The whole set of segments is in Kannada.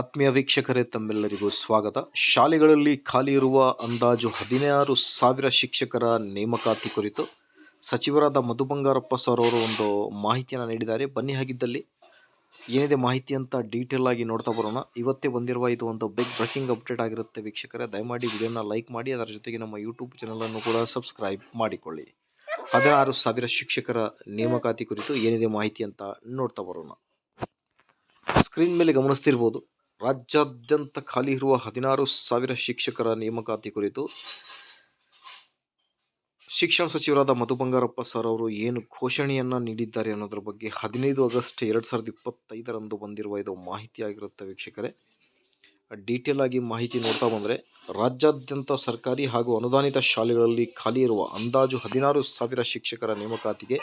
ಆತ್ಮೀಯ ವೀಕ್ಷಕರೇ, ತಮ್ಮೆಲ್ಲರಿಗೂ ಸ್ವಾಗತ. ಶಾಲೆಗಳಲ್ಲಿ ಖಾಲಿ ಇರುವ ಅಂದಾಜು ಹದಿನಾರು ಸಾವಿರ ಶಿಕ್ಷಕರ ನೇಮಕಾತಿ ಕುರಿತು ಸಚಿವರಾದ ಮಧು ಬಂಗಾರಪ್ಪ ಸರ್ ಅವರು ಒಂದು ಮಾಹಿತಿಯನ್ನು ನೀಡಿದ್ದಾರೆ. ಬನ್ನಿ ಹಾಗಿದ್ದಲ್ಲಿ. ಏನಿದೆ ಮಾಹಿತಿ ಅಂತ ಡೀಟೇಲ್ ಆಗಿ ನೋಡ್ತಾ ಬರೋಣ. ಇವತ್ತೇ ಬಂದಿರುವ ಇದು ಒಂದು ಬಿಗ್ ಬ್ರೇಕಿಂಗ್ ಅಪ್ಡೇಟ್ ಆಗಿರುತ್ತೆ ವೀಕ್ಷಕರೇ. ದಯಮಾಡಿ ವಿಡಿಯೋನ ಲೈಕ್ ಮಾಡಿ, ಅದರ ಜೊತೆಗೆ ನಮ್ಮ ಯೂಟ್ಯೂಬ್ ಚಾನಲನ್ನು ಕೂಡ ಸಬ್ಸ್ಕ್ರೈಬ್ ಮಾಡಿಕೊಳ್ಳಿ. ಹದಿನಾರು ಸಾವಿರ ಶಿಕ್ಷಕರ ನೇಮಕಾತಿ ಕುರಿತು ಏನಿದೆ ಮಾಹಿತಿ ಅಂತ ನೋಡ್ತಾ ಬರೋಣ. ಸ್ಕ್ರೀನ್ ಮೇಲೆ ಗಮನಿಸ್ತಿರ್ಬೋದು. ರಾಜ್ಯಾದ್ಯಂತ ಖಾಲಿ ಇರುವ ಹದಿನಾರು ಸಾವಿರ ಶಿಕ್ಷಕರ ನೇಮಕಾತಿ ಕುರಿತು ಶಿಕ್ಷಣ ಸಚಿವರಾದ ಮಧು ಬಂಗಾರಪ್ಪ ಸರ್ ಅವರು ಏನು ಘೋಷಣೆಯನ್ನು ನೀಡಿದ್ದಾರೆ ಅನ್ನೋದ್ರ ಬಗ್ಗೆ ಹದಿನೈದು ಆಗಸ್ಟ್ ಎರಡು ಸಾವಿರದ ಇಪ್ಪತ್ತೈದರಂದು ಬಂದಿರುವ ಇದು ಮಾಹಿತಿ ಆಗಿರುತ್ತೆ ವೀಕ್ಷಕರೇ. ಡೀಟೇಲ್ ಆಗಿ ಮಾಹಿತಿ ನೋಡ್ತಾ ಬಂದರೆ, ರಾಜ್ಯಾದ್ಯಂತ ಸರ್ಕಾರಿ ಹಾಗೂ ಅನುದಾನಿತ ಶಾಲೆಗಳಲ್ಲಿ ಖಾಲಿ ಇರುವ ಅಂದಾಜು ಹದಿನಾರು ಸಾವಿರ ಶಿಕ್ಷಕರ ನೇಮಕಾತಿಗೆ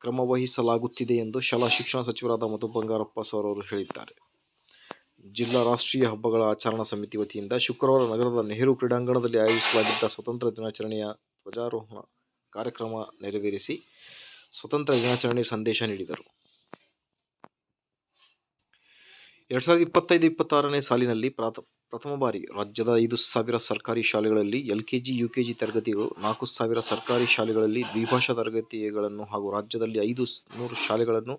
ಕ್ರಮ ವಹಿಸಲಾಗುತ್ತಿದೆ ಎಂದು ಶಾಲಾ ಶಿಕ್ಷಣ ಸಚಿವರಾದ ಮಧು ಬಂಗಾರಪ್ಪ ಸರ್ ಅವರು ಹೇಳಿದ್ದಾರೆ. ಜಿಲ್ಲಾ ರಾಷ್ಟ್ರೀಯ ಹಬ್ಬಗಳ ಆಚರಣಾ ಸಮಿತಿ ವತಿಯಿಂದ ಶುಕ್ರವಾರ ನಗರದ ನೆಹರು ಕ್ರೀಡಾಂಗಣದಲ್ಲಿ ಆಯೋಜಿಸಲಾಗಿದ್ದ ಸ್ವತಂತ್ರ ದಿನಾಚರಣೆಯ ಧ್ವಜಾರೋಹಣ ಕಾರ್ಯಕ್ರಮ ನೆರವೇರಿಸಿ ಸ್ವತಂತ್ರ ದಿನಾಚರಣೆ ಸಂದೇಶ ನೀಡಿದರು. ಎರಡ್ ಸಾವಿರದ ಇಪ್ಪತ್ತೈದು ಇಪ್ಪತ್ತಾರನೇ ಸಾಲಿನಲ್ಲಿ ಪ್ರಾಥ, ಪ್ರಥಮ ಬಾರಿ ರಾಜ್ಯದ ಐದು ಸಾವಿರ ಸರ್ಕಾರಿ ಶಾಲೆಗಳಲ್ಲಿ L K G, U K G ತರಗತಿಗಳು, ನಾಲ್ಕು ಸಾವಿರ ಸರ್ಕಾರಿ ಶಾಲೆಗಳಲ್ಲಿ ದ್ವಿಭಾಷಾ ತರಗತಿಗಳನ್ನು ಹಾಗೂ ರಾಜ್ಯದಲ್ಲಿ ಐದು ನೂರು ಶಾಲೆಗಳನ್ನು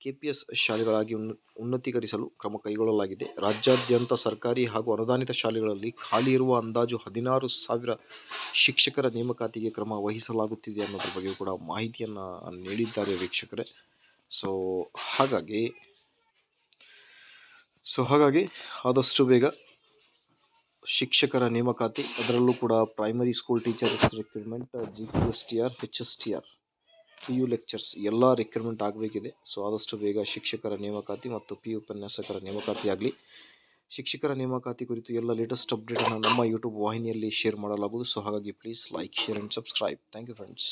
ಕೆಪಿಎಸ್ ಶಾಲೆಗಳಾಗಿ ಉನ್ನ ಉನ್ನತೀಕರಿಸಲು ಕ್ರಮ ಕೈಗೊಳ್ಳಲಾಗಿದೆ. ರಾಜ್ಯಾದ್ಯಂತ ಸರ್ಕಾರಿ ಹಾಗೂ ಅನುದಾನಿತ ಶಾಲೆಗಳಲ್ಲಿ ಖಾಲಿ ಇರುವ ಅಂದಾಜು ಹದಿನಾರು ಸಾವಿರ ಶಿಕ್ಷಕರ ನೇಮಕಾತಿಗೆ ಕ್ರಮ ವಹಿಸಲಾಗುತ್ತಿದೆ ಅನ್ನೋದ್ರ ಬಗ್ಗೆ ಕೂಡ ಮಾಹಿತಿಯನ್ನು ನೀಡಿದ್ದಾರೆ ವೀಕ್ಷಕರೇ. ಸೊ ಹಾಗಾಗಿ ಸೊ ಹಾಗಾಗಿ ಆದಷ್ಟು ಬೇಗ ಶಿಕ್ಷಕರ ನೇಮಕಾತಿ, ಅದರಲ್ಲೂ ಕೂಡ primary school teachers recruitment G P S T R H S T R P U lecturers ಎಲ್ಲ ರಿಕ್ರೂಟ್ಮೆಂಟ್ ಆಗಬೇಕಿದೆ. ಸೊ ಆದಷ್ಟು ಬೇಗ ಶಿಕ್ಷಕರ ನೇಮಕಾತಿ ಮತ್ತು ಪಿ ಯು ಉಪನ್ಯಾಸಕರ ನೇಮಕಾತಿ ಆಗಲಿ. ಶಿಕ್ಷಕರ ನೇಮಕಾತಿ ಕುರಿತು ಎಲ್ಲ ಲೇಟೆಸ್ಟ್ ಅಪ್ಡೇಟನ್ನು ನಮ್ಮ ಯೂಟ್ಯೂಬ್ ವಾಹಿನಿಯಲ್ಲಿ ಶೇರ್ ಮಾಡಲಾಗುವುದು. ಸೊ ಹಾಗಾಗಿ please like share and subscribe thank you friends